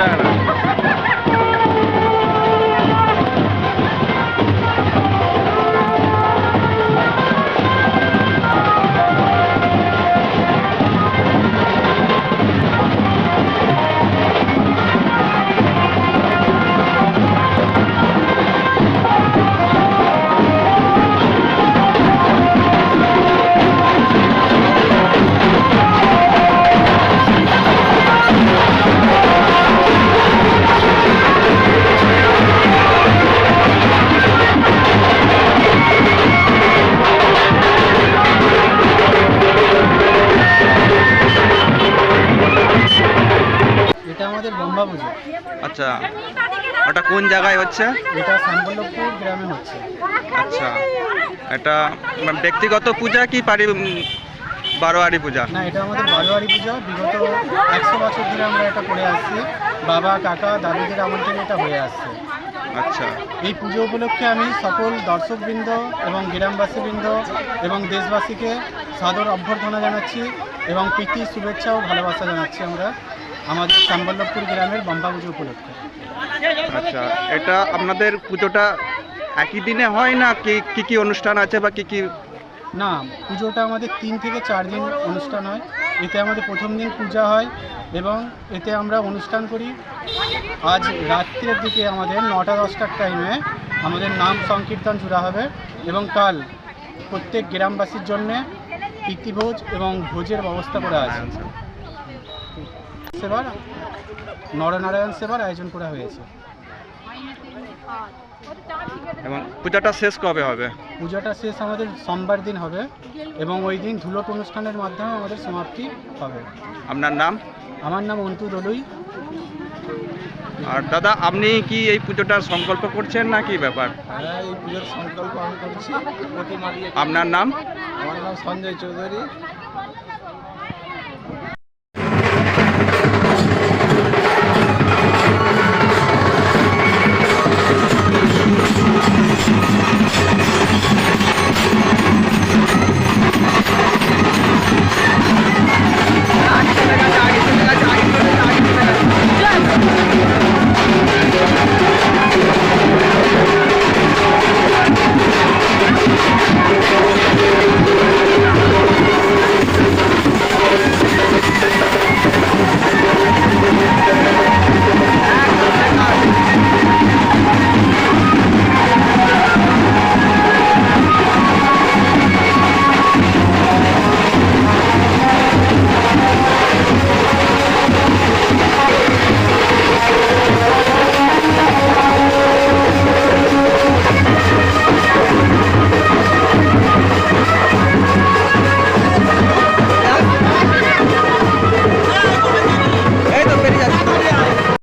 এই আমাদের বম্বা পুজো। আচ্ছা ওটা কোন জায়গায় হচ্ছে? এটা শ্যামবল্লভপুর গ্রামে হচ্ছে। আচ্ছা এটা মানে ব্যক্তিগত পূজা কি পারি বারোয়ারি পূজা? না এটা আমাদের বারোয়ারি পূজা। বিগত একশো বছর ধরে আমরা এটা করে আসছি। বাবা কাকা দাদুদের থেকে এটা হয়ে আসছে। আচ্ছা। এই পুজো উপলক্ষে আমি সকল দর্শকবৃন্দ এবং গ্রামবাসীবৃন্দ এবং দেশবাসীকে সাদর অভ্যর্থনা জানাচ্ছি এবং প্রীতি শুভেচ্ছা ও ভালোবাসা জানাচ্ছি আমরা। আমাদের শ্যামবল্লভপুর গ্রামের বম্বা পুজো উপলক্ষে। আচ্ছা এটা আপনাদের পুজোটা একই দিনে হয় না কি কি কি অনুষ্ঠান আছে বা কি কি? না পুজোটা আমাদের তিন থেকে চার দিন অনুষ্ঠান হয়। এতে আমাদের প্রথম দিন পূজা হয় এবং এতে আমরা অনুষ্ঠান করি। আজ রাত্রের দিকে আমাদের নটা দশটার টাইমে আমাদের নাম সংকীর্তন জুড়া হবে এবং কাল প্রত্যেক গ্রামবাসীর জন্যে প্রীতিভোজ এবং ভোজের ব্যবস্থা করা আছে। সেবার নরনারায়ণ সেবার আয়োজন করা হয়েছে। এবং পূজাটা শেষ কবে হবে? পূজাটা শেষ আমাদের সোমবার দিন হবে এবং ওই দিন ধুলট অনুষ্ঠানের মাধ্যমে আমাদের সমাপ্তি হবে। আপনার নাম? আমার নাম অন্তু দলুই আর দাদা আপনি কি এই পুজোটার সংকল্প করছেন না কি ব্যাপার? হ্যাঁ এই পুজোর সংকল্প আমি করছি। আপনার নাম? আমার নাম সঞ্জয় চৌধুরী।